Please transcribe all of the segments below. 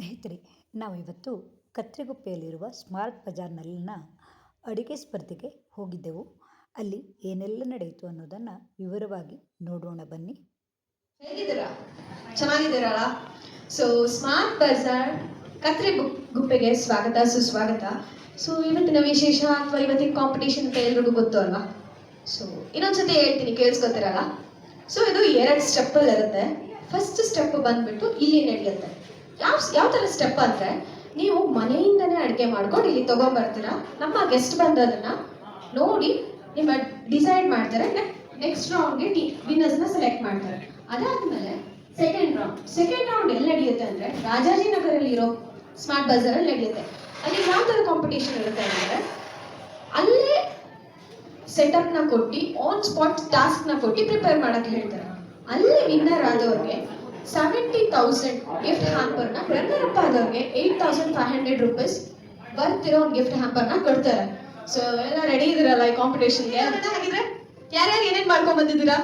ಸ್ನೇಹಿತರೆ, ನಾವಿವತ್ತು ಕತ್ರಿಗುಪ್ಪೆಯಲ್ಲಿರುವ ಸ್ಮಾರ್ಟ್ ಬಜಾರ್ನಲ್ಲಿನ ಅಡುಗೆ ಸ್ಪರ್ಧೆಗೆ ಹೋಗಿದ್ದೆವು. ಅಲ್ಲಿ ಏನೆಲ್ಲ ನಡೆಯಿತು ಅನ್ನೋದನ್ನು ವಿವರವಾಗಿ ನೋಡೋಣ ಬನ್ನಿ. ಹೇಗಿದ್ದೀರಾ? ಚೆನ್ನಾಗಿದ್ದೀರಲ್ಲ ಸೊ ಸ್ಮಾರ್ಟ್ ಬಜಾರ್ ಕತ್ರಿ ಗುಪ್ಪೆಗೆ ಸ್ವಾಗತ, ಸುಸ್ವಾಗತ. ಸೊ ಇವತ್ತಿನ ವಿಶೇಷ ಅಥವಾ ಇವತ್ತಿನ ಕಾಂಪಿಟೇಷನ್ ಅಂತ ಎಲ್ರಿಗೂ ಗೊತ್ತು ಅಲ್ವಾ? ಸೊ ಇನ್ನೊಂದ್ಸತಿ ಹೇಳ್ತೀನಿ, ಕೇಳಿಸ್ಕೊತೀರಲ್ಲ? ಸೊ ಇದು ಎರಡು ಸ್ಟೆಪ್ಪಲ್ಲಿ ಇರುತ್ತೆ ಫಸ್ಟ್ ಸ್ಟೆಪ್ ಬಂದ್ಬಿಟ್ಟು ಇಲ್ಲಿ ನಡೆಯುತ್ತೆ. ಯಾವ ಯಾವ ಥರ ಸ್ಟೆಪ್ ಅಂದರೆ ನೀವು ಮನೆಯಿಂದನೇ ಅಡುಗೆ ಮಾಡ್ಕೊಂಡು ಇಲ್ಲಿ ತೊಗೊಂಬರ್ತೀರಾ? ನಮ್ಮ ಗೆಸ್ಟ್ ಬಂದದನ್ನ ನೋಡಿ ನಿಮ್ಮ ಡಿಸೈಡ್ ಮಾಡ್ತಾರೆ. ನೆಕ್ಸ್ಟ್ ರೌಂಡ್ಗೆ ಟಿ ವಿನ್ನರ್ಸ್ನ ಸೆಲೆಕ್ಟ್ ಮಾಡ್ತಾರೆ. ಅದಾದ್ಮೇಲೆ ಸೆಕೆಂಡ್ ರೌಂಡ್ ಸೆಕೆಂಡ್ ರೌಂಡ್ ಎಲ್ಲಿ ನಡೆಯುತ್ತೆ ಅಂದರೆ ರಾಜಾಜಿನಗರಲ್ಲಿ ಇರೋ ಸ್ಮಾರ್ಟ್ ಬಜಾರಲ್ಲಿ ನಡೆಯುತ್ತೆ. ಅಲ್ಲಿ ಯಾವ ಥರ ಕಾಂಪಿಟೇಷನ್ ಇರುತ್ತೆ ಅಂದರೆ ಅಲ್ಲೇ ಸೆಟಪ್ನ ಕೊಟ್ಟು ಆನ್ ಸ್ಪಾಟ್ ಟಾಸ್ಕ್ನ ಕೊಟ್ಟು ಪ್ರಿಪೇರ್ ಮಾಡೋಕ್ಕೆ ಹೇಳ್ತಾರೆ. ಅಲ್ಲಿ ವಿನ್ನರ್ ಆದವ್ರಿಗೆ ಸೆವೆಂಟಿ ತೌಸಂಡ್ ಗಿಫ್ಟ್ ಹ್ಯಾಂಪರ್ನ runner up ಆದವ್ರಿಗೆ eight thousand five hundred rupees ಬರ್ತಿರೋ ಒಂದು ಗಿಫ್ಟ್ ಹ್ಯಾಂಪರ್ನ ಕೊಡ್ತಾರೆ. ಸೊ ಎಲ್ಲ ರೆಡಿ ಇದ್ದೀರಲ್ಲ ಈ ಕಾಂಪಿಟೇಷನ್ಗೆ ಹಾಗಿದ್ರೆ? ಯಾರ್ಯಾರು ಏನೇನು ಮಾಡ್ಕೊಂಡ್ ಬಂದಿದ್ದೀರಾ?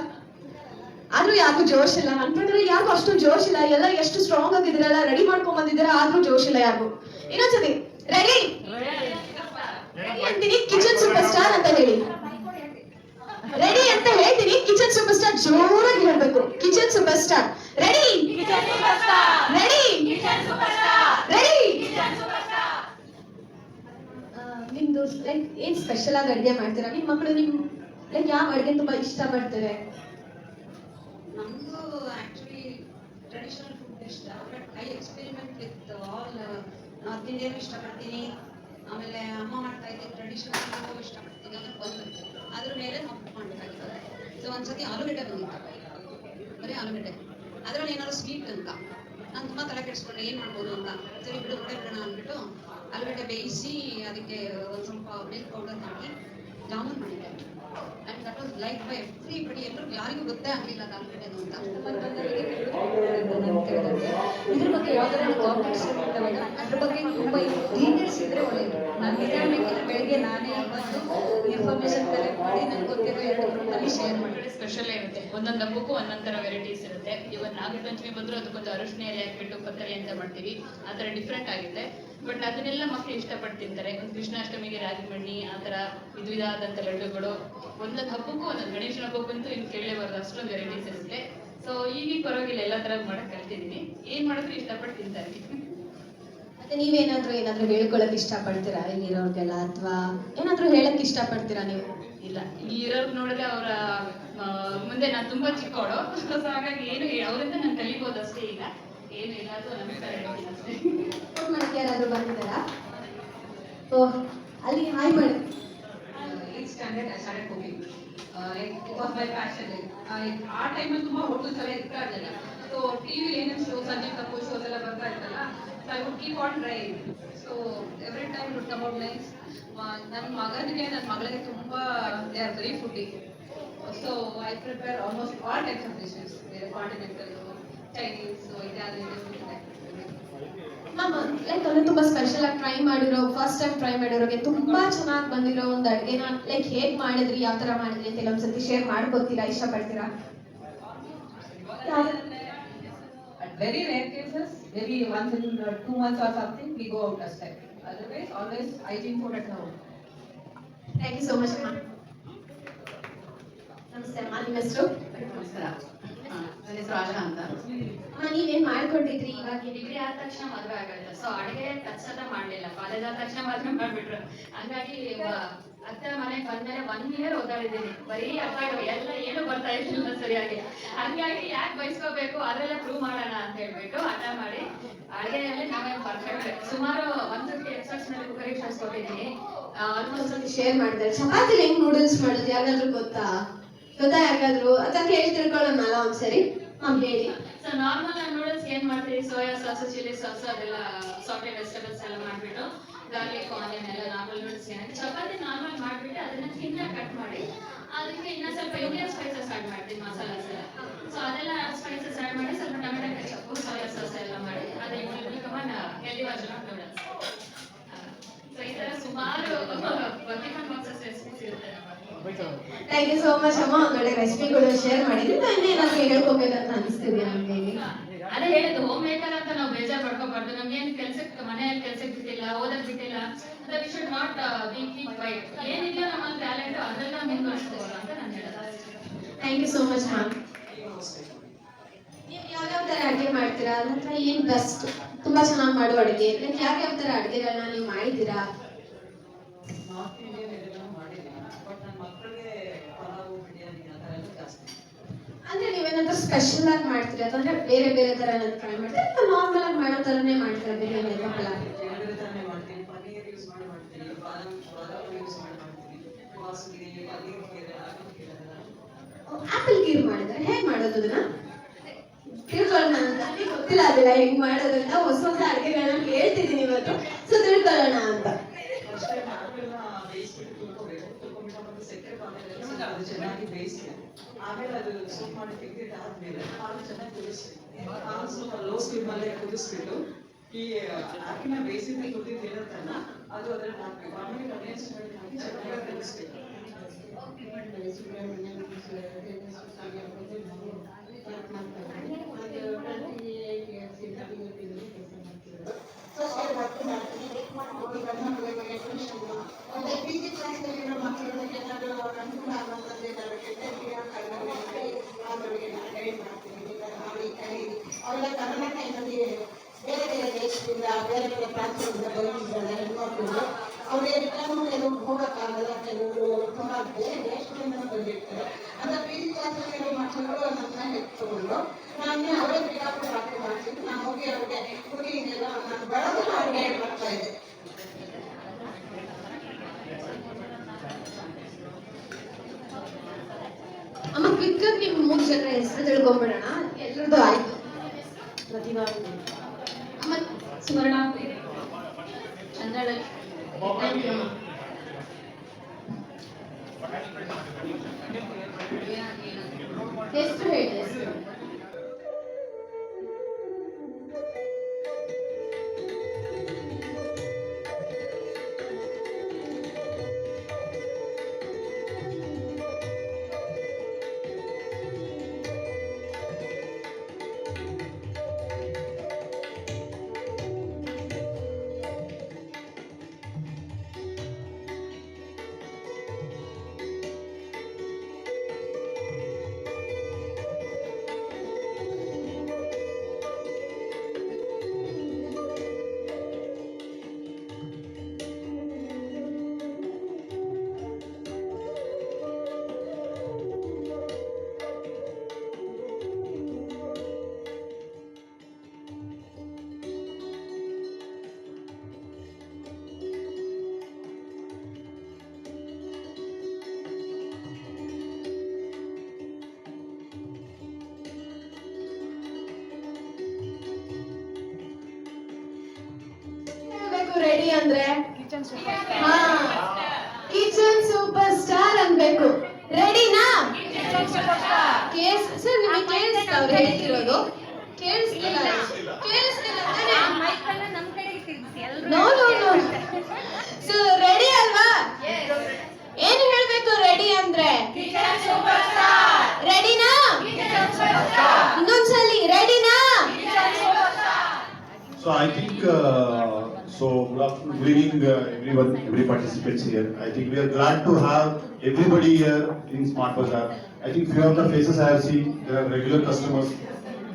ಆದ್ರೂ ಯಾರಿಗೂ ಜೋಶ್ ಇಲ್ಲ. ನನ್ನ ಪ್ರಕಾರ ಯಾರಿಗೂ ಅಷ್ಟು ಜೋಶ್ ಇಲ್ಲ. ಎಲ್ಲ ಎಷ್ಟು ಸ್ಟ್ರಾಂಗ್ ಆಗಿದ್ದೀರಲ್ಲ ರೆಡಿ ಮಾಡ್ಕೊಂಡ್ ಬಂದಿದ್ದೀರಾ ಆದ್ರೂ ಜೋಶ್ ಇಲ್ಲ ಯಾರಿಗೂ. ಇನ್ನೊಂದ್ಸತಿ ರೆಡಿ ಕಿಚನ್ ಸೂಪರ್ ಸ್ಟಾರ್ ಅಂತ ಹೇಳಿ. ಕಿಚನ್ ಸೂಪರ್ ಸ್ಟಾರ್ ಜೋರಾಗಿ ಹೇಳ್ಬೇಕು. Kitchen super star ready ready ready ನಿಮ್ದು ಲೈಕ್ ಏನ್ ಸ್ಪೆಷಲ್ ಆಗಿ ಅಡುಗೆ ಮಾಡ್ತೀರಾ? ನಿಮ್ ಮಕ್ಕಳು ನಿಮ್ ಲೈಕ್ ಯಾವ ಅಡುಗೆ ತುಂಬಾ ಇಷ್ಟ ಪಡ್ತಾರೆ ನಮಗೂ ಆಕ್ಚುಲಿ ಟ್ರೆಡಿಷನಲ್ ಫುಡ್ ಇಷ್ಟ. But I experiment with all north Indian ಇಷ್ಟಪಡ್ತೀನಿ ಆಮೇಲೆ ಅಮ್ಮ ಮಾಡ್ತಾ ಇದ್ದೀನಿ ಟ್ರೆಡಿಷನಲ್ ಇಷ್ಟಪಡ್ತೀನಿ ಅದ್ರ ಮೇಲೆ ನಾವು ಮಾಡಬೇಕಾಗಿತ್ತು ಸೊ ಒಂದ್ಸತಿ ಆಲೂಗಡ್ಡೆ ಬಂದಿತ್ತು ಬರೀ ಆಲೂಗಡ್ಡೆ ಅದರಲ್ಲಿ ಏನಾದ್ರು ಸ್ವೀಟ್ ಅಂತ. ನಾನು ತುಂಬ ತಲೆ ಕೆಡಿಸ್ಕೊಂಡೆ, ಏನು ಮಾಡ್ಬೋದು ಅಂತ. ಸರಿ ಬಿಡು ಬಿಡೇ ಬಿಡೋಣ ಅಂದ್ಬಿಟ್ಟು ಆಲೂಗಡ್ಡೆ ಬೇಯಿಸಿ ಅದಕ್ಕೆ ಒಂದು ಸ್ವಲ್ಪ ಮಿಲ್ಕ್ ಪೌಡರ್ ಹಾಕಿ ಜಾಮೂನ್ ಮಾಡಿದ್ದೆ. And that was like by everybody ಎಲ್ಲರೂ ಯಾರಿಗೂ ಗೊತ್ತೇ ಆಗಲಿಲ್ಲ ಆಲೂಗಡ್ಡೆ ಅಂತ. ಇದ್ರ ಬಗ್ಗೆ ಯಾವ್ದಾರ ಕಾಂಪ್ಲೆಕ್ಸ್ ಇದ್ದಾವಾಗ ಅದ್ರ ಬಗ್ಗೆ ತುಂಬಾ ಡೀಟೇಲ್ಸ್ ಇದ್ರೆ ಒಳ್ಳೆಯದು ನಾನು ನಿಧಾನಕ್ಕಿಂತ ಬೆಳಿಗ್ಗೆ ನಾನೇ ಬಂದು ಇನ್ಫಾರ್ಮೇಶನ್ ಕಲೆಕ್ಟ್ ಮಾಡಿ ನನ್ಗೆ ಗೊತ್ತಿರೋ ಎರಡು ಗ್ರೂಪಲ್ಲಿ ಶೇರ್ ಮಾಡಿ ಮಾಡಿದ್ರೆ ಸ್ಪೆಷಲ್ ಇರುತ್ತೆ. ಒಂದೊಂದು ಹಬ್ಬಕ್ಕೂ ಒಂದೊಂದ್ ತರ ವೆರೈಟೀಸ್ ಇರುತ್ತೆ. ಇವತ್ತು ನಾಗಪಂಚಮಿ ಬಂದರೂ ಅದಕ್ಕೊಂದು ಅರಶಿನ ಹಾಕ್ಬಿಟ್ಟು ಪತ್ತರಿ ಅಂತ ಮಾಡ್ತೀವಿ. ಆ ಥರ ಡಿಫ್ರೆಂಟ್ ಆಗಿದೆ. ಬಟ್ ಅದನ್ನೆಲ್ಲ ಮಕ್ಕಳು ಇಷ್ಟಪಟ್ಟು ತಿಂತಾರೆ. ಒಂದು ಕೃಷ್ಣಾಷ್ಟಮಿಗೆ ರಾಜಮಣ್ಣಿ ಮಣ್ಣಿ ಆ ಥರ ವಿಧ ವಿಧವಾದಂಥ ಲಡ್ಡುಗಳು. ಒಂದೊಂದು ಹಬ್ಬಕ್ಕೂ ಒಂದೊಂದು ಗಣೇಶನ ಹಬ್ಬಕ್ಕಂತೂ ಇನ್ನು ಕೇಳಲೇಬಾರ್ದು. ಅಷ್ಟೊಂದು ವೆರೈಟೀಸ್ ಇರುತ್ತೆ. ಸೊ ಈಗೀಗ ಪರವಾಗಿಲ್ಲ ಎಲ್ಲ ಥರ ಮಾಡಕ್ ಕಲ್ತಿದ್ದೀನಿ. ಏನ್ ಮಾಡಿದ್ರು ಇಷ್ಟಪಟ್ಟು ತಿಂತಾರೆ. ಮತ್ತೆ ನೀವೇನಾದ್ರೂ ಏನಾದ್ರೂ ಹೇಳ್ಕೊಳಕ್ ಇಷ್ಟಪಡ್ತೀರಾ? ಇಲ್ಲಿರೋರ್ಗೆಲ್ಲ ಅಥವಾ ಏನಾದ್ರೂ ಹೇಳಕ್ ಇಷ್ಟಪಡ್ತೀರಾ ನೀವು? ಇಲ್ಲ. ಇರೋರ್ಗ್ ನೋಡಿದ್ರೆ ಅವರ ಮುಂದೆ ನಾನು ತುಂಬಾ ಚಿಕ್ಕವಳು ಸೊ ಹಾಗಾಗಿ ಏನು ಅವರಿಂದ ನಾನು ಕಲಿಬೋದು ಅಷ್ಟೇ ಈಗ ಏನು ಇಲ್ಲ ಅದು ನಮಸ್ಕಾರ ಹೇಳ್ತೀನಿ ಅಷ್ಟೇ. ಮಾಡಕ್ಕೆ ಯಾರಾದ್ರೂ ಬಂದಿದ್ದಾರಾ? ಓ, ಅಲ್ಲಿ ಹಾಯ್ ಮಾಡಿ. ಸ್ಟ್ಯಾಂಡರ್ಡ್ ಸ್ಟಾರ್ಟೆಡ್ ಮೈ ಆ ಟೈಮಲ್ಲಿ ತುಂಬ ಹೋಟೆಲ್ಸ್ ಎಲ್ಲ ಇರ್ತಾ ಇರಲಿಲ್ಲ. ಸೊ ಟಿ ವಿ ಏನೇನು ಶೋ ಸಂಜೆ ತಪ್ಪು ಶೋಸ್ ಎಲ್ಲ ಬರ್ತಾ ಇರ್ತಲ್ಲ so I would keep on try so every time would come nice ನನ್ನ ಮಗನಿಗೆ ನನ್ನ ಮಗಳಿಗೆ ತುಂಬ they are very so I prepare almost all types of dishes continental Chinese Italian ma'am like ಅದು ತುಂಬಾ ಸ್ಪೆಷಲ್ ಆಗಿ ಟ್ರೈ ಮಾಡಿರೋ ಫಸ್ಟ್ ಟೈಮ್ ಟ್ರೈ ಮಾಡಿರೋರಿಗೆ ತುಂಬಾ ಚೆನ್ನಾಗಿ ಬಂದಿರೋ ಒಂದು ಅಡುಗೆನ ಲೈಕ್ ಹೇಗ್ ಮಾಡಿದ್ರಿ ಯಾವ ತರ ಮಾಡಿದ್ರಿ ಅಂತ ಒಂದ್ಸತಿ ಶೇರ್ ಮಾಡ್ಕೊತೀರಾ ಇಷ್ಟಪಡ್ತೀರಾ? Very rare cases very once in two months or something we go out ಅಷ್ಟೇ otherwise always as food at home. Thank you so much ಅಮ್ಮ ನಮಸ್ತೆ ಅಮ್ಮ ನಿಮ್ಮ ಹೆಸರು? ನಮಸ್ಕಾರ. ನನ್ನ ಹೆಸರು ಆಶಾ ಅಂತ. ನೀವೇನ್ ಮಾಡ್ಕೊಂಡಿದ್ರಿ? ಇವಾಗ ಡಿಗ್ರಿ ಆದ ತಕ್ಷಣ ಮದುವೆ ಆಗಲ್ಲ ಸೊ ಅಡುಗೆ ತಕ್ಷಣ ಮಾಡ್ಲಿಲ್ಲ. ಕಾಲೇಜ್ ಆದ ತಕ್ಷಣ ಮದುವೆ ಮಾಡ್ಬಿಟ್ರು. ಹಂಗಾಗಿ ಅತ್ತ ಮನೆಗೆ ಬಂದ್ಮೇಲೆ ಒನ್ ಇಯರ್ ಓದಾಡಿದ್ದೀನಿ. ಬರೀ ಆಗಲ್ಲ ಎಲ್ಲ ಏನು ಬರ್ತಾ ಇರ್ಲಿಲ್ಲ ಸರಿಯಾಗಿ. ಹಂಗಾಗಿ ಯಾಕೆ ಬಯಸ್ಕೋಬೇಕು ಅದೆಲ್ಲ ಪ್ರೂವ್ ಮಾಡೋಣ ಅಂತ ಹೇಳ್ಬಿಟ್ಟು ಹಠ ಮಾಡಿ ಅಡುಗೆಯಲ್ಲಿ ನಾವೇ ಪರ್ಫೆಕ್ಟ್ ಸುಮಾರು ಒನ್ ಫಿಫ್ಟಿ ಎಪಿಸೋಡ್ಸ್ನಲ್ಲಿ ಕುಕ್ಕರಿಗೆ ಕೊಟ್ಟಿದ್ದೀನಿ. ಆಲ್ಮೋಸ್ಟ್ ಒಂದ್ಸತಿ ಶೇರ್ ಮಾಡಿದ್ದಾರೆ. ಚಪಾತಿ ಹೆಂಗ್ ನೂಡಲ್ಸ್ ಮಾಡೋದು? ಯಾರಾದ್ರೂ ಗೊತ್ತಾ? ಗೊತ್ತಾ ಯಾರಿಗಾದ್ರೂ? ಅಂತ ಕೇಳಿ ತಿಳ್ಕೊಳ್ಳೋಣಲ್ಲ ಒಂದ್ಸರಿ. ಮ್ಯಾಮ್ ಹೇಳಿ. ಸೊ ನಾರ್ಮಲ್ ನೂಡಲ್ಸ್ ಏನ್ ಮಾಡ್ತೀವಿ ಸೋಯಾ ಸಾಸ್, ಚಿಲ್ಲಿ ಸಾಸ್, ಅದೆಲ್ಲ ಸಾಫ್ಟ್ ವೆಜಿಟೇಬಲ್ಸ್ ಎಲ್ಲ ಮಾಡ್ಬಿಟ್ಟು ಗಾರ್ಲಿಕ್ ಆನಿಯನ್ ಎಲ್ಲ ನಾರ್ಮಲ್ ನೂಡಲ್ಸ್ ಏನಾಗಿ ಚಪಾತಿ ನಾರ್ಮಲ್ ಮಾಡ್ಬಿಟ್ಟು ಅದನ್ನ ತಿನ್ನ ಕಟ್ ಮಾಡಿ, ಅದಕ್ಕೆ ಇನ್ನ ಸ್ವಲ್ಪ ಇಂಡಿಯನ್ ಸ್ಪೈಸಸ್ ಆಡ್ ಮಾಡ್ತೀವಿ, ಮಸಾಲಾಸ್ ಎಲ್ಲ. ಸೊ ಅದೆಲ್ಲ ಸ್ಪೈಸಸ್ ಆಡ್ ಮಾಡಿ ಸ್ವಲ್ಪ ಟೊಮೆಟೊ ಕೆಚಪ್ ಸೋಯಾ ಸಾಸ್ ಎಲ್ಲ ಮಾಡಿ, ಅದೇ common healthy version of noodles so ಈ ತರ ಸುಮಾರು ಥ್ಯಾಂಕ್ ಯು ಸೋ ಮಚ್ ಅಮ್ಮ. ಒಳ್ಳೆ ರೆಸಿಪಿಗಳು ಶೇರ್ ಮಾಡಿದ್ರಿ. ಇನ್ನೇನಾದ್ರೂ ಹೇಳ್ಕೋಬೇಕಂತ ಅನಿಸ್ತಿದೆ ನಮ್ಗೆ. ಅದೇ ಹೇಳಿದ್ದು ಹೋಮ್ ಮೇಕರ್ ಅಂತ ನಾವು ಬೇಜಾರ್ ಪಡ್ಕೋಬಾರ್ದು. ನಮ್ಗೆ ಕೆಲ್ಸಕ್ಕೆ ಮನೆಯಲ್ಲಿ ಕೆಲ್ಸಕ್ಕೆ ಬಿಟ್ಟಿಲ್ಲ ಓದಕ್ ಬಿಟ್ಟಿಲ್ಲ. We should not be keep wait ಏನಿದೆಯೋ ನಮ್ಮ ಟ್ಯಾಲೆಂಟ್ ಅದನ್ನ ಮುಂದುವರಿಸ್ಬೋದು ಅಂತ ನಾನು ಹೇಳೋದು. Thank you so much ma'am ನೀವು ಯಾವ್ಯಾವ ಥರ ಅಡುಗೆ ಮಾಡ್ತೀರಾ? ನಂತರ ಏನು ಬೆಸ್ಟ್ ತುಂಬಾ ಚೆನ್ನಾಗಿ ಮಾಡೋ ಅಡುಗೆ. ಲೈಕ್ ಯಾವ ಥರ ಅಡುಗೆಗಳನ್ನ ನೀವು ಮಾಡಿದ್ದೀರಾ ನಾರ್ತ್ ಇಂಡಿಯನ್ ಇದೆಲ್ಲ ಮಾಡಿದ್ದೀನಿ ಬಟ್ ನನ್ನ ಮಕ್ಕಳಿಗೆ ಪಲಾವು ಬಿರಿಯಾನಿ ಆ ಥರ ಎಲ್ಲ ಜಾಸ್ತಿ ಅಂದ್ರೆ ನೀವೇನಾದ್ರೂ ಸ್ಪೆಷಲ್ ಆಗಿ ಮಾಡ್ತೀರಾ? ಅಂದ್ರೆ ಬೇರೆ ಬೇರೆ ತರ ಏನಾದ್ರು ಟ್ರೈ ಮಾಡ್ತೀರಾ? ಅಥವಾ ನಾರ್ಮಲ್ ಆಗಿ ಮಾಡೋ ಥರನೇ ಮಾಡ್ತೀರಾ ಬಿರಿಯಾನಿ ಅಥವಾ ಪಲಾವ್? ಆಪಲ್ ಗೀರ್ ಮಾಡಿದ್ರೆ ಹೇಗ್ ಮಾಡೋದು ಅದನ್ನ? ತಿಳ್ಕೊಳ್ಳೋಣ ಅಂತ. ಗೊತ್ತಿಲ್ಲ ಅದೆಲ್ಲ ಹೆಂಗ್ ಮಾಡೋದು ಅಂತ. ಹೊಸ ಹೊಸ ಅಡುಗೆಗಳನ್ನ ಹೇಳ್ತಿದ್ದೀನಿ ಇವತ್ತು. ಸೊ ತಿಳ್ಕೊಳ್ಳೋಣ ಅಂತ. ಅದು ಚೆನ್ನಾಗಿ ಬೇಯಿಸಿ ಆಮೇಲೆ ಅದು ಸೂಪ್ ಮಾಡಿ ತೆಗೆದಿಟ್ಟು ಆದ್ಮೇಲೆ ಹಾಲು ಚೆನ್ನಾಗಿ ಕುದಿಸಿ ಹಾಲು ಸ್ವಲ್ಪ ಲೋ ಸ್ಟೀಮಲ್ಲೇ ಕುದಿಸ್ಬಿಟ್ಟು ಈ ಹಾಕಿನ ಬೇಯಿಸಿದ ಕುದಿದ್ದು ಇರುತ್ತಲ್ಲ ಅದು ಅದ್ರಲ್ಲಿ ಹಾಕ್ಬೇಕು ಆಮೇಲೆ ಕನ್ಯಾಸ್ ಮಾಡಿ ಹಾಕಿ ಚೆನ್ನಾಗಿ ಕಲಿಸ್ಬೇಕು ಅವರ ದೇಶದಿಂದ ಬೇರೆ ಬೇರೆ ಪ್ರಾಂತ್ಯದಿಂದ ಬಂದಿದ್ದಾರೆ ಹೆಣ್ಮಕ್ಳು ಅವರಿಗೆ ಕೆಲವು ಕೆಲವು ಹೋಗಕ್ಕಾಗಲ್ಲ, ಕೆಲವರು ತುಂಬ ದೇಶದಿಂದ ಬಂದಿರ್ತಾರೆ ಅಂತ ಪಿ ಜಿ ಕೆಲವು ಮಕ್ಕಳು ನನ್ನ ಹೆಚ್ಕೊಂಡು ನಾನು ಅವರೇ ರಾತ್ರಿ ಮಾಡ್ತೀನಿ. ನಾನು ಹೋಗಿ ಅವ್ರಿಗೆ into her face. Good evening, uh, everyone, every participants here. I think we are glad to have everybody here in Smart Bazaar. I think few of the faces I have seen, they are regular customers.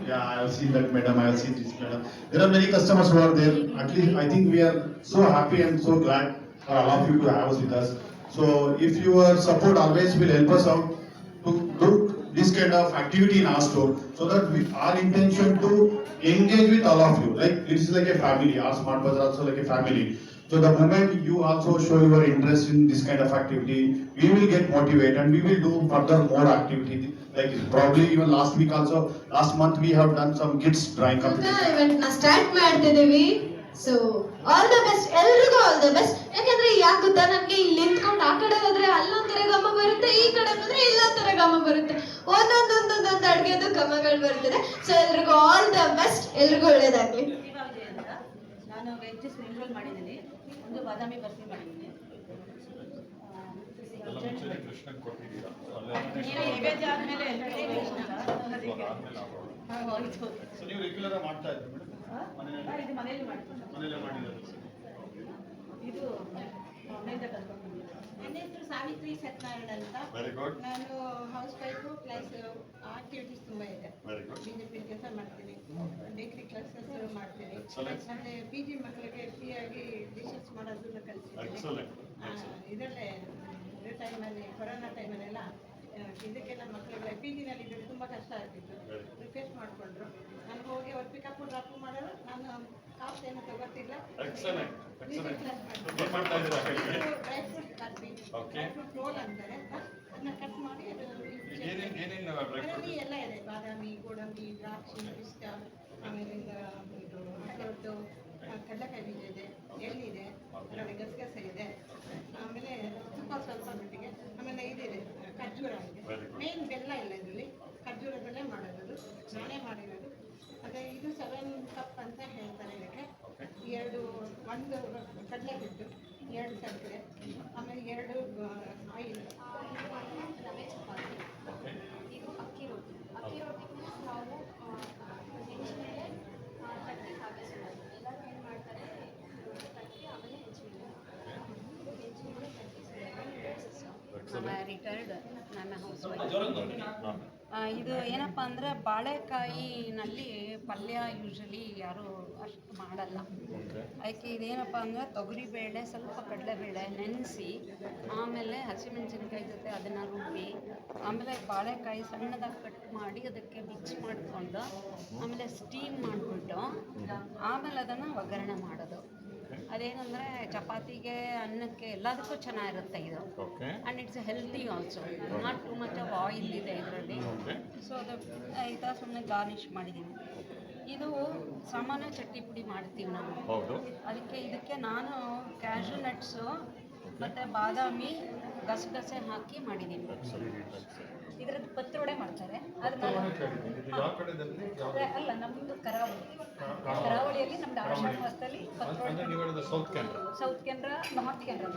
Yeah, I have seen that madam, I have seen this madam. There are many customers who are there. At least I think we are so happy and so glad for all of you to have us with us. So if your support always will help us out kind of activity in our store so that we, our intention to engage with all of you. Like it is like a family our smart bazaar also like a family. So the moment you also show your interest in this kind of activity we will get motivated and we will do further more activity. Like probably even last week also last month we have done some kids drawing competition so all the best ಎಲ್ರಿಗೂ all the best ಯಾಕಂದ್ರೆ ಯಾಕೆ ಗೊತ್ತಾ ನನ್ಗೆ ಇಲ್ಲಿ ನಿಂತ್ಕೊಂಡು ಆ ಕಡೆ ಹೋದ್ರೆ ಅಲ್ಲೊಂಥರ ಗಮ ಬರುತ್ತೆ ಈ ಕಡೆ ಬಂದ್ರೆ ಇಲ್ಲೊಂಥರ ಗಮ ಬರುತ್ತೆ. ಒಂದೊಂದೊಂದೊಂದೊಂದು ಅಡುಗೆದು ಗಮಗಳು ಬರ್ತದೆ. ಸೊ ಎಲ್ರಿಗೂ ಆಲ್ ದ ಬೆಸ್ಟ್ ಎಲ್ರಿಗೂ ಒಳ್ಳೇದಾಗಲಿ. ನಾನು ವೆಜ್ ಸ್ಪ್ರಿಂಗ್ ರೋಲ್ ಮಾಡಿದ್ದೀನಿ. ಒಂದು ಬಾದಾಮಿ ಬರ್ಫಿ ಮಾಡಿದ್ದೀನಿ. ನೈವೇದ್ಯ ಆದ್ಮೇಲೆ ಹೌದು ನೀವು ಇದು ಮನೆಯಲ್ಲಿ ಮಾಡಿದ್ದು ಇದು ನನ್ನ ಹೆಸರು ಸಾವಿತ್ರಿ ಸತ್ಯನಾರಾಯಣ ಅಂತ. ನಾನು ಹೌಸ್ ವೈಫು ಪ್ಲಸ್ ಆಕ್ಟಿವಿಟೀಸ್ ತುಂಬ ಇದೆ. ಬಿಜೆಪಿ ಕೆಲಸ ಮಾಡ್ತೀನಿ. ಬೇಕರಿ ಶುರು ಮಾಡ್ತೀನಿ. ಮತ್ತೆ ಪಿ ಜಿ ಮಕ್ಕಳಿಗೆ ಫ್ರೀ ಆಗಿ ಡಿಶಸ್ ಮಾಡೋದನ್ನ ಕಲಿಸಿದ್ದೀನಿ. ಇದರಲ್ಲೇ ಇದೇ ಟೈಮಲ್ಲಿ ಕೊರೋನಾ ಟೈಮಲ್ಲೆಲ್ಲ ಇದಕ್ಕೆಲ್ಲ ಮಕ್ಕಳಿಗೆ ಪಿ ಜಿನಲ್ಲಿ ಇದ್ರೆ ತುಂಬಾ ಕಷ್ಟ ಆಗ್ತಿತ್ತು. ರಿಕ್ವೆಸ್ಟ್ ಮಾಡ್ಕೊಂಡ್ರು. ನಾನು ಹೋಗಿ ಅವ್ರು ಪಿಕಪ್ ಡ್ರಾಪ್ ಮಾಡೋರು ನಾನು ಕಾಸ್ಟ್ ಏನು ತಗೋತಿಲ್ಲ. ಎಕ್ಸಲೆಂಟ್ ಎಕ್ಸಲೆಂಟ್ ಮಾಡ್ತಾ ಇದ್ದೀರಾ ಓಕೆ. ರೋಲ್ ಅಂತಾರೆ. ಅದನ್ನ ಕಟ್ ಮಾಡಿ ಏನೇನ್ ಏನೇನ್ ಅದರಲ್ಲಿ ಎಲ್ಲ ಇದೆ. ಬಾದಾಮಿ ಗೋಡಂಬಿ ದ್ರಾಕ್ಷಿ ಪಿಸ್ತ ಆಮೇಲೆ ಇದು ಆ, ಕಡಲೆಕಾಯಿ ಬೀಜ ಇದೆ. ಎಳ್ಳಿದೆ. ಆಮೇಲೆ ಗಸಗಸೆ ಇದೆ. ಆಮೇಲೆ ತುಪ್ಪ ಸ್ವಲ್ಪ ಮಟ್ಟಿಗೆ ಆಮೇಲೆ ಇದಿದೆ ಖರ್ಜೂರ ಇದೆ. ಮೇನ್ ಬೆಲ್ಲ ಇಲ್ಲ ಇದರಲ್ಲಿ. ಖರ್ಜೂರದಲ್ಲೇ ಮಾಡೋದು. ನಾನೇ ಮಾಡಿರೋದು. ಅದೇ ಇದು ಸೆವೆನ್ ಕಪ್ ಅಂತ ಹೇಳ್ತಾರೆ ಇದಕ್ಕೆ. ಎರಡು ಒಂದು ಕಡಲೆ ಬಿಟ್ಟು ಎರಡು ಸಕ್ಕರೆ ಆಮೇಲೆ ಎರಡು ಆಯಿಲ್ ರವೆ ಚಪಾತಿ ಇದು ಅಕ್ಕಿ ರೊಟ್ಟಿ. ಅಕ್ಕಿ ರೊಟ್ಟಿ ನಾವು ಹೆಂಚಿಮೇಲೆ ತಟ್ಟೆ ಹಾಗೆ ಸುಡೋದು ಎಲ್ಲರೂ ಏನು ಮಾಡ್ತಾರೆ ತಟ್ಟೆ ಆಮೇಲೆ ಹೆಂಚಿಮೇಲೆ. ಹೆಂಚಿಮೇಲೆ ತಟ್ಟೆ ಸುಡೋದು ನಾನು ರಿಟೈರ್ಡ್ ನನ್ನ ಹೌಸ್ ವೈಫ್ ಇದು ಏನಪ್ಪ ಅಂದರೆ ಬಾಳೆಕಾಯಿನಲ್ಲಿ ಪಲ್ಯ ಯೂಶಲಿ ಯಾರು ಅಷ್ಟು ಮಾಡಲ್ಲ. ಅದಕ್ಕೆ ಇದೇನಪ್ಪ ಅಂದರೆ ತೊಗರಿಬೇಳೆ ಸ್ವಲ್ಪ ಕಡಲೆಬೇಳೆ ನೆನೆಸಿ ಆಮೇಲೆ ಹಸಿಮೆಣಸಿನ್ಕಾಯಿ ಜೊತೆ ಅದನ್ನು ರುಬ್ಬಿ ಆಮೇಲೆ ಬಾಳೆಕಾಯಿ ಸಣ್ಣದಾಗಿ ಕಟ್ ಮಾಡಿ ಅದಕ್ಕೆ ಮಿಕ್ಸ್ ಮಾಡಿಕೊಂಡು ಆಮೇಲೆ ಸ್ಟೀಮ್ ಮಾಡಿಬಿಟ್ಟು ಆಮೇಲೆ ಅದನ್ನು ಒಗ್ಗರಣೆ ಮಾಡೋದು. ಅದೇನಂದರೆ ಚಪಾತಿಗೆ ಅನ್ನಕ್ಕೆ ಎಲ್ಲದಕ್ಕೂ ಚೆನ್ನಾಗಿರುತ್ತೆ ಇದು. Healthy also not too much of oil ಇದೆ ಇದರಲ್ಲಿ. ಸೊ ಅದು ಈ ಥರ ಸುಮ್ಮನೆ ಗಾರ್ನಿಷ್ ಮಾಡಿದ್ದೀನಿ ಇದು ಸಾಮಾನ್ಯ ಚಟ್ನಿ ಪುಡಿ ಮಾಡ್ತೀವಿ ನಾವು. ಹೌದು. ಅದಕ್ಕೆ ಇದಕ್ಕೆ ನಾನು ಕ್ಯಾಶು ನಟ್ಸು ಮತ್ತು ಬಾದಾಮಿ ಗಸಗಸೆ ಹಾಕಿ ಮಾಡಿದ್ದೀನಿ ಇದ್ರದ್ದು ಪತ್ರೊಡೆ ಮಾಡ್ತಾರೆ. ಅದನ್ನ ಅಲ್ಲ ನಮ್ಮದು ಕರಾವಳಿ. ಕರಾವಳಿಯಲ್ಲಿ ನಮ್ದು ಪತ್ರೊಡೆ ಅಂದ್ರೆ south Kanara south Kanara north Kanara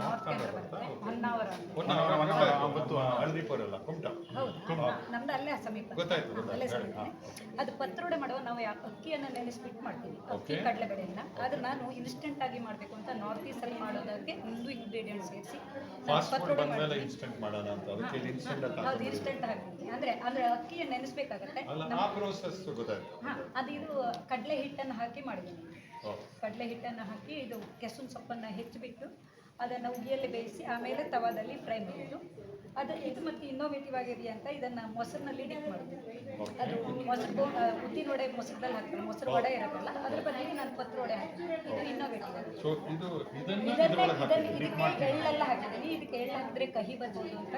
north Kanara ಬರುತ್ತೆ? ಹೊನ್ನಾವರ ಹೌದು. ನಮ್ದು ಅಲ್ಲೇ ಸಮೀಪ. ಅಲ್ಲೇ. ಸಮೀಪ ಅದು ಪತ್ರೊಡೆ ಮಾಡುವ ನಾವು ಅಕ್ಕಿಯನ್ನ ನೆನೆಸ್ಬಿಟ್ಟು ಮಾಡ್ತೀವಿ. ಅಕ್ಕಿ ಕಡಲೆ ಬೆಳೆಯನ್ನ ಆದ್ರೆ ನಾನು ಇನ್ಸ್ಟೆಂಟ್ ಆಗಿ ಮಾಡಬೇಕು ಅಂತ ನಾರ್ತ್ ಈಸ್ಟ್ ಅಲ್ಲಿ ಮಾಡೋದಕ್ಕೆ ಒಂದು ಇಂಗ್ರೀಡಿಯಂಟ್ ಸೇರಿಸಿ ಫಾಸ್ಟ್ ಫುಡ್ ಬಂದ್ಮೇಲೆ ಇನ್ಸ್ಟೆಂಟ್ ಮಾಡೋಣ ಅಂತ. ಅದಕ್ಕೆ ಇಲ್ಲಿ ಇನ್ಸ್ಟೆಂಟ್ ಅಂತ ಹೌದು ಇನ್ಸ್ಟೆಂಟ್ ಹಾಕ್ತೀನಿ. ಅಂದ್ರೆ ಅಂದ್ರೆ ಅಕ್ಕಿಯನ್ನ ನೆನೆಸ್ಬೇಕಾಗತ್ತೆ. ಆ ಪ್ರೋಸೆಸ್ ಗೊತ್ತಾಯ್ತು. ಹಾ ಅದು ಇದು ಕಡಲೆ ಹಿಟ್ಟನ್ನು ಹಾಕಿ ಮಾಡಿದ್ದೀನಿ. ಕಡಲೆ ಹಿಟ್ಟನ್ನು ಹಾಕಿ ಇದು ಕೆಸುವಿನ ಸೊಪ್ಪನ್ನು ಹೆಚ್ಚಿಬಿಟ್ಟು ಅದನ್ನು ಉಗಿಯಲ್ಲಿ ಬೇಯಿಸಿ ಆಮೇಲೆ ತವಾದಲ್ಲಿ ಫ್ರೈ ಮಾಡಿದ್ದು. ಅದು ಇದು ಮತ್ತು ಇನ್ನೋವೇಟಿವ್ ಆಗಿದೆ ಅಂತ ಇದನ್ನು ಮೊಸರಿನಲ್ಲಿ ಡಿಪ್ ಮಾಡಿದ್ವಿ ಅದು ಮೊಸರು ಬೋ- ಉದ್ದಿನ ವಡೆ ಮೊಸರಲ್ಲಿ ಹಾಕ್ತಾರೆ. ಮೊಸರು ವಡೆ ಇರೋದಲ್ಲ ಅದ್ರ ಬದಲಿಗೆ ನಾನು ಪತ್ರ ವಡೆ ಹಾಕ್ತೀನಿ. ಇದು ಇನ್ನೋವೇಟಿವ್ ಇದನ್ನ ಇದನ್ನೇ ಇದಕ್ಕೆ ಎಳ್ಳೆಲ್ಲ ಹಾಕಿದ್ದೀನಿ. ಇದಕ್ಕೆ ಎಳ್ಳು ಹಾಕಿದ್ರೆ ಕಹಿ ಬರ್ಬೋದು ಅಂತ.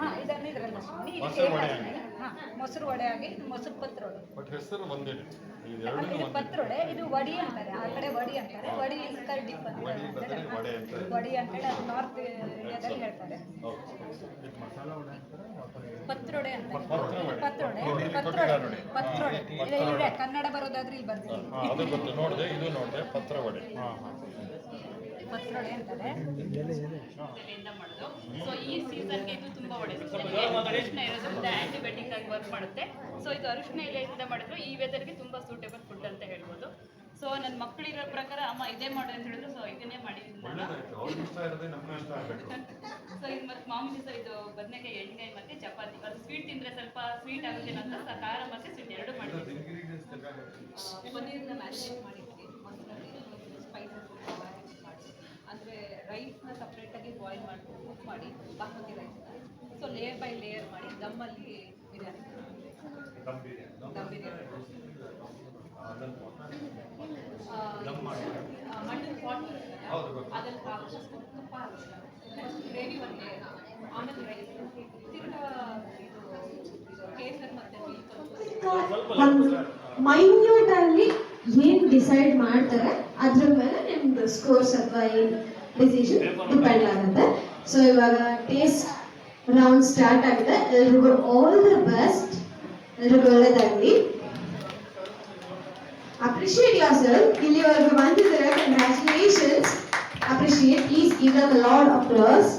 ಹಾಂ ಇದನ್ನು ಇದರಲ್ಲಿ. ಇದಕ್ಕೆ ಮೊಸರು ವಡೆ ಆಗಿ ಇದು ಮೊಸರು ಪತ್ರೊಡೆ. ಬಟ್ ಹೆಸರು ಅಲ್ಲ, ಎರಡೂ ಇದು ಪತ್ರೊಡೆ ಇದು ವಡಿ ಅಂತಾರೆ. ಆ ಕಡೆ ವಡಿ ಅಂತಾರೆ. ವಡಿ ಇಸ್ಕರ್ ಡಿಪ್ ಅಂತ ವಡಿ ಬದನೆ ವಡೆ ಅಂತ ಹೇಳ್ತಾರೆ. ವಡಿ ಅಂತೇಳಿ ಅದು ನಾರ್ತ್ ಇಂಡಿಯಾದಲ್ಲಿ ಹೇಳ್ತಾರೆ. ಅಂತಾರೆ ಪತ್ರೊಡೆ ಅಂತ ಪತ್ರೊಡೆ. ಪತ್ರೊಡೆ. ಇಲ್ಲಿ ಪತ್ರೊಡೆ. ಪತ್ರೊಡೆ. ಇದೆ ಇದೆ ಕನ್ನಡ ಬರೋದಾದ್ರೆ ಇಲ್ಲಿ ಬರ್ತೀನಿ. ಅದು ಗೊತ್ತು ನೋಡಿದೆ ಇದು ನೋಡಿದೆ ಪತ್ರ ಹಾಂ ಅಂತಾರೆ ಮಾಡೋದು. ಸೊ ಈ ಸೀಸನ್ಗೆ ಇದು ತುಂಬಾ ಒಳ್ಳೆಯದು ಅರಿಶಿನ ಇರೋದ್ರಿಂದ ಆಂಟಿಬಯೋಟಿಕ್ ಆಗಿ ವರ್ಕ್ ಮಾಡುತ್ತೆ. ಸೊ ಇದು ಅರಿಶಿನ ಎಲೆಯಿಂದ ಮಾಡಿದ್ರು. ಈ ವೆದರ್ಗೆ ತುಂಬಾ ಸೂಟೇಬಲ್ ಫುಡ್ ಅಂತ ಹೇಳ್ಬೋದು. ಸೊ ನನ್ನ ಮಕ್ಕಳಿರೋ ಪ್ರಕಾರ ಅಮ್ಮ ಇದೇ ಮಾಡು ಅಂತ ಹೇಳಿದ್ರು. ಸೊ ಇದನ್ನೇ ಮಾಡಿದ್ದೀನಿ ಸೊ ಇದು ಮತ್ತೆ ಮಾಮೂಲಿ ಸರ್ ಇದು ಬದನೆಕಾಯಿ ಎಣ್ಣೆ ಮತ್ತೆ ಚಪಾತಿ. ಅದು ಸ್ವೀಟ್ ತಿಂದ್ರೆ ಸ್ವಲ್ಪ ಸ್ವೀಟ್ ಆಗುತ್ತೆ ಅಂತ ಖಾರ ಮತ್ತೆ ಸ್ವೀಟ್ ಎರಡು ಎಲ್ಲ ಪನ್ನೀರ್ನ ಮ್ಯಾರಿನೇಟ್ ಮಾಡಿದ್ವಿ ಮೊಸರಲ್ಲಿ ಸ್ಪೈಸಸ್ ಮಾಡಿ ಅಂದರೆ ರೈಸ್ನ ಸಪ್ರೇಟಾಗಿ ಬಾಯ್ಲ್ ಮಾಡಿ ಕುಕ್ ಮಾಡಿ basmati rice so layer by layer ಮಾಡಿ ದಮ್ಮಲ್ಲಿ ಬಿರಿಯಾನಿ. ದಮ್ ಬಿರಿಯಾನಿ. ಅದನ್ನು ಮಟನ್ ಪಾಟ್ ಹೌದು, ಗೊತ್ತು. ಅದ್ರಲ್ಲಿ ಹಾಕಿ ತುಪ್ಪ ಗ್ರೇವಿ ಒಂದು ಲೇಯರ್ ಆಮೇಲೆ ರೈಸ್ ತಿರ್ಗಾ ಇದು ಇದು ಕೇಸರ್ ಮತ್ತೆ ಮೈನ್ಯೂಟ್ ಅಲ್ಲಿ ಏನ್ ಡಿಸೈಡ್ ಮಾಡ್ತಾರೆ? ಅದ್ರ ಮೇಲೆ ನಿಮ್ದು ಸ್ಕೋರ್ಸ್ ಅಥವಾ ಏನ್? ಡಿಸಿಷನ್ ಡಿಪೆಂಡ್ ಆಗುತ್ತೆ ಸೊ ಇವಾಗ ಟೇಸ್ಟ್ ರೌಂಡ್ ಸ್ಟಾರ್ಟ್ ಆಗಿದೆ ಎಲ್ರಿಗೂ ಆಲ್ ದ ಬೆಸ್ಟ್ ಎಲ್ರಿಗೂ ಒಳ್ಳೇದಾಗಲಿ ಅಪ್ರಿಷಿಯೇಟ್ ಯೋರ್ ಸೆಲ್ಫ್ ಇಲ್ಲಿವರೆಗೂ ಬಂದಿದ್ದಾರೆ congratulations appreciate please give them loud applause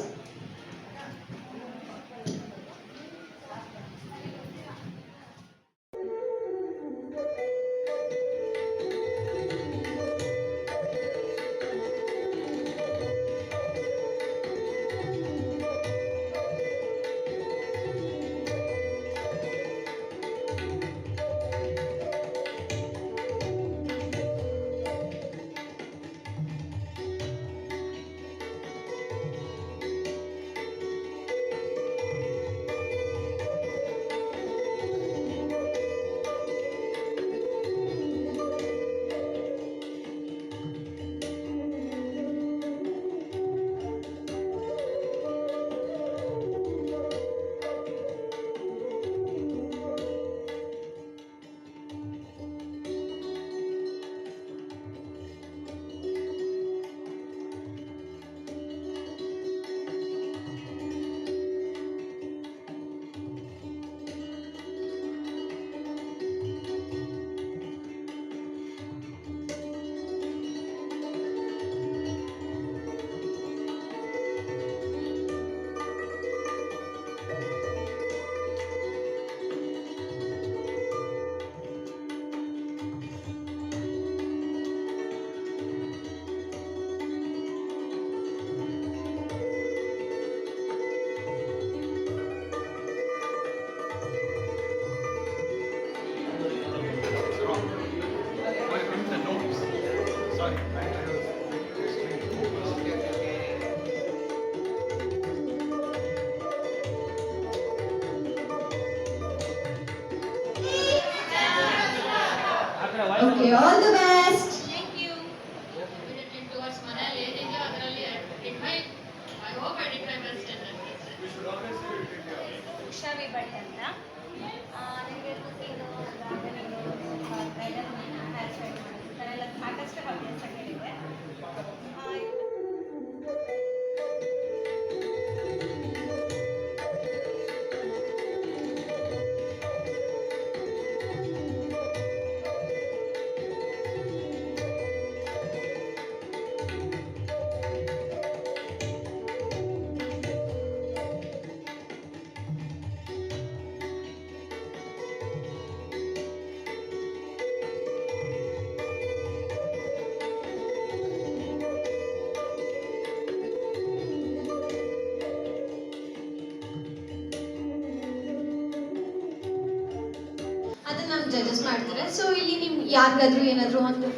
ಯಾರಿಗಾದ್ರೂ ಏನಾದರೂ ಒಂದು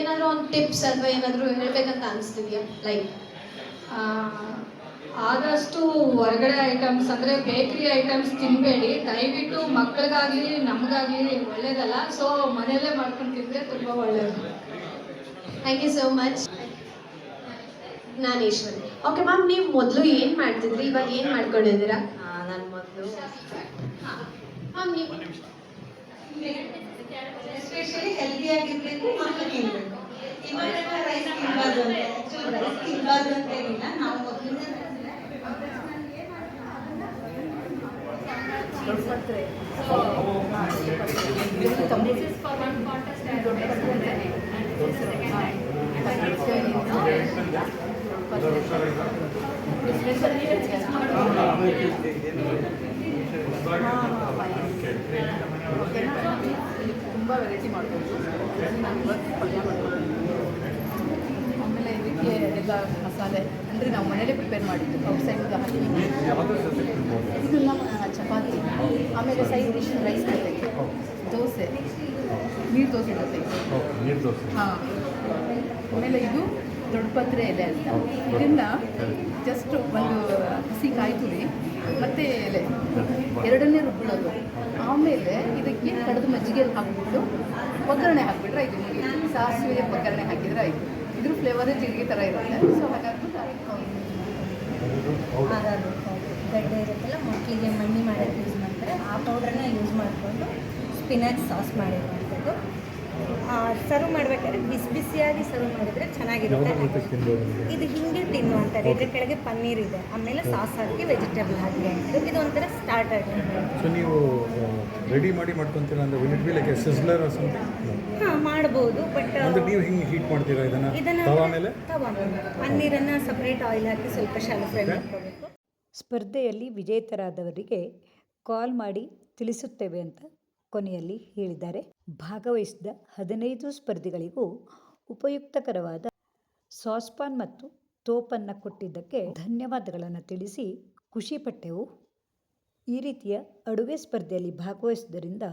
ಏನಾದರೂ ಒಂದು ಟಿಪ್ಸ್ ಅಥವಾ ಏನಾದರೂ ಹೇಳಬೇಕಂತ ಅನಿಸ್ತಿದೆಯಾ? ಲೈಕ್ ಆದಷ್ಟು ಹೊರಗಡೆ ಐಟಮ್ಸ್ ಅಂದರೆ ಬೇಕ್ರಿ ಐಟಮ್ಸ್ ತಿನ್ನಬೇಡಿ ದಯವಿಟ್ಟು ಮಕ್ಕಳಿಗಾಗಲಿ ನಮಗಾಗಲಿ ಒಳ್ಳೇದಲ್ಲ. ಸೊ ಮನೆಯಲ್ಲೇ ಮಾಡ್ಕೊಂಡು ತಿಂದರೆ ತುಂಬ ಒಳ್ಳೆಯದು thank you so much Jnaneshwari. Okay ma'am ನೀವು ಮೊದಲು ಏನು ಮಾಡ್ತಿದ್ರಿ? ಇವಾಗ ಏನು ಮಾಡ್ಕೊಂಡಿದ್ದೀರಾ? ನಾನು ಮೊದಲು ಮ್ಯಾಮ್ ನೀವು ಎಸ್ಪೆಷಲಿ ಹೆಲ್ದಿ ಆಗಿರ್ಬೇಕು ಮಕ್ಕಳು ತಿನ್ಬೇಕು ಇವಾಗೆಲ್ಲ ರೈಸ್ ತಿನ್ಬಾರ್ದು ಅಂತ ಆಕ್ಚುಲಿ ರೈಸ್ ತಿನ್ಬಾರ್ದು ಅಂತ ಏನಿಲ್ಲ ನಾವು ಮೊದಲಿಂದ This ತುಂಬ ವೆರೈಟಿ ಮಾಡ್ಬೋದು. ನಾನು ಇವತ್ತು ಪಲ್ಯ ಆಮೇಲೆ ಇದಕ್ಕೆ ಎಲ್ಲ ಮಸಾಲೆ. ಅಂದರೆ ನಾವು ಮನೇಲೇ ಪ್ರಿಪೇರ್ ಮಾಡಿದ್ದು ಔಟ್ಸೈಡ್ ಹಾಕಿ. ಇದು ನಮ್ಮ ಚಪಾತಿ. ಆಮೇಲೆ ಸೈಡ್ ಡಿಶ್ ರೈಸ್ ಜೊತೆಗೆ. ದೋಸೆ. ನೀರು ದೋಸೆ ಜೊತೆಗೆ. ಹಾಂ. ಆಮೇಲೆ ಇದು ದೊಡ್ಡ ಪತ್ರೆ ಎಲೆ ಅಂತ ಇದನ್ನ ಜಸ್ಟ್ ಒಂದು ಹಸಿ ಕಾಯಿ ಮತ್ತೆ ಮತ್ತು ಎಲೆ ಎರಡನ್ನೇ ರುಬ್ಬಿಡೋದು. ಆಮೇಲೆ ಇದಕ್ಕೆ ಕಡಿದು ಮಜ್ಜಿಗೆ ಹಾಕ್ಬಿಟ್ಟು ಒಗ್ಗರಣೆ ಹಾಕ್ಬಿಟ್ರೆ ಆಯಿತು ನಿಮಗೆ. ಸಾಸಿವೆ ಒಗ್ಗರಣೆ ಹಾಕಿದ್ರೆ ಆಯಿತು. ಇದ್ರ ಫ್ಲೇವರೇ ಜೀರಿಗೆ ಥರ ಇರುತ್ತೆ. ಸೊ ಹಾಗಾಗಿ ಗಡ್ಡೆ ಇರುತ್ತಲ್ಲ ಮಕ್ಕಳಿಗೆ ಮಣ್ಣಿ ಮಾಡೋಕ್ಕೆ ಯೂಸ್ ಮಾಡ್ತಾರೆ ಆ ಪೌಡ್ರನ್ನ ಯೂಸ್ ಮಾಡಿಕೊಂಡು ಸ್ಪಿನಾಚ್ ಸಾಸ್ ಮಾಡಿರುವಂಥದ್ದು ಸರ್ವ್ ಮಾಡ್ಬೇಕಾದ್ರೆ ಬಿಸಿ ಬಿಸಿಯಾಗಿ ಸರ್ವ್ ಮಾಡಿದ್ರೆ ಚೆನ್ನಾಗಿರುತ್ತೆ. ಇದು ಹಿಂಗೆ ಅಂತಾರೆ ಇದ್ರ ಕೆಳಗೆ ಪನ್ನೀರ್ ಇದೆ. ಆಮೇಲೆ ಸಾಸ್ ಹಾಕಿ ವೆಜಿಟೇಬಲ್ ಹಾಕಿ ಇದು ಒಂಥರ ಸ್ಟಾರ್ಟ್ ಸೊ ನೀವು ರೆಡಿ ಮಾಡಿ ಮಾಡ್ಕೊತೀರಾ? ಅಂದ್ರೆ will it be like a sizzler or something ಹಾಂ ಮಾಡ್ಬೋದು ಬಟ್ ಅಂದ್ರೆ ನೀವು ಹಿಂಗೆ ಹೀಟ್ ಮಾಡ್ತೀರಾ ಇದನ್ನ? ಇದನ್ನು ತವಾ ಮೇಲೆ? ತವಾ ಮೇಲೆ. ಪನ್ನೀರನ್ನು ಸಪ್ರೇಟ್ ಆಯಿಲ್ ಹಾಕಿ ಸ್ವಲ್ಪ ಶಾಲು ಫ್ರೈ ಮಾಡ್ಕೋಬೇಕು. ಸ್ಪರ್ಧೆಯಲ್ಲಿ ವಿಜೇತರಾದವರಿಗೆ ಕಾಲ್ ಮಾಡಿ ತಿಳಿಸುತ್ತೇವೆ ಅಂತ ಕೊನೆಯಲ್ಲಿ ಹೇಳಿದ್ದಾರೆ. ಭಾಗವಹಿಸಿದ ಹದಿನೈದು ಸ್ಪರ್ಧಿಗಳಿಗೂ ಉಪಯುಕ್ತಕರವಾದ ಸಾಸ್ಪಾನ್ ಮತ್ತು ತೋಪನ್ನು ಕೊಟ್ಟಿದ್ದಕ್ಕೆ ಧನ್ಯವಾದಗಳನ್ನು ತಿಳಿಸಿ ಖುಷಿಪಟ್ಟೆವು ಈ ರೀತಿಯ ಅಡುಗೆ ಸ್ಪರ್ಧೆಯಲ್ಲಿ ಭಾಗವಹಿಸುವುದರಿಂದ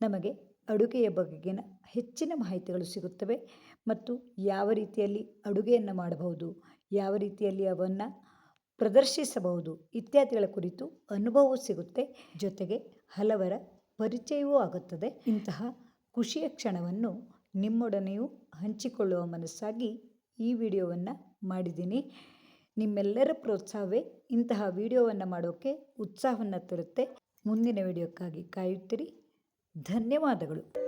ನಮಗೆ ಅಡುಗೆಯ ಬಗೆಗಿನ ಹೆಚ್ಚಿನ ಮಾಹಿತಿಗಳು ಸಿಗುತ್ತವೆ ಮತ್ತು ಯಾವ ರೀತಿಯಲ್ಲಿ ಅಡುಗೆಯನ್ನು ಮಾಡಬಹುದು, ಯಾವ ರೀತಿಯಲ್ಲಿ ಅವನ್ನು ಪ್ರದರ್ಶಿಸಬಹುದು ಇತ್ಯಾದಿಗಳ ಕುರಿತು ಅನುಭವವೂ ಸಿಗುತ್ತೆ. ಜೊತೆಗೆ ಹಲವರ ಪರಿಚಯವೂ ಆಗುತ್ತದೆ. ಇಂತಹ ಖುಷಿಯ ಕ್ಷಣವನ್ನು ನಿಮ್ಮೊಡನೆಯೂ ಹಂಚಿಕೊಳ್ಳುವ ಮನಸ್ಸಾಗಿ ಈ ವಿಡಿಯೋವನ್ನು ಮಾಡಿದ್ದೀನಿ. ನಿಮ್ಮೆಲ್ಲರ ಪ್ರೋತ್ಸಾಹವೇ ಇಂತಹ ವಿಡಿಯೋವನ್ನು ಮಾಡೋಕ್ಕೆ ಉತ್ಸಾಹವನ್ನು ತರುತ್ತೆ. ಮುಂದಿನ ವಿಡಿಯೋಕ್ಕಾಗಿ ಕಾಯುತ್ತಿರಿ. ಧನ್ಯವಾದಗಳು.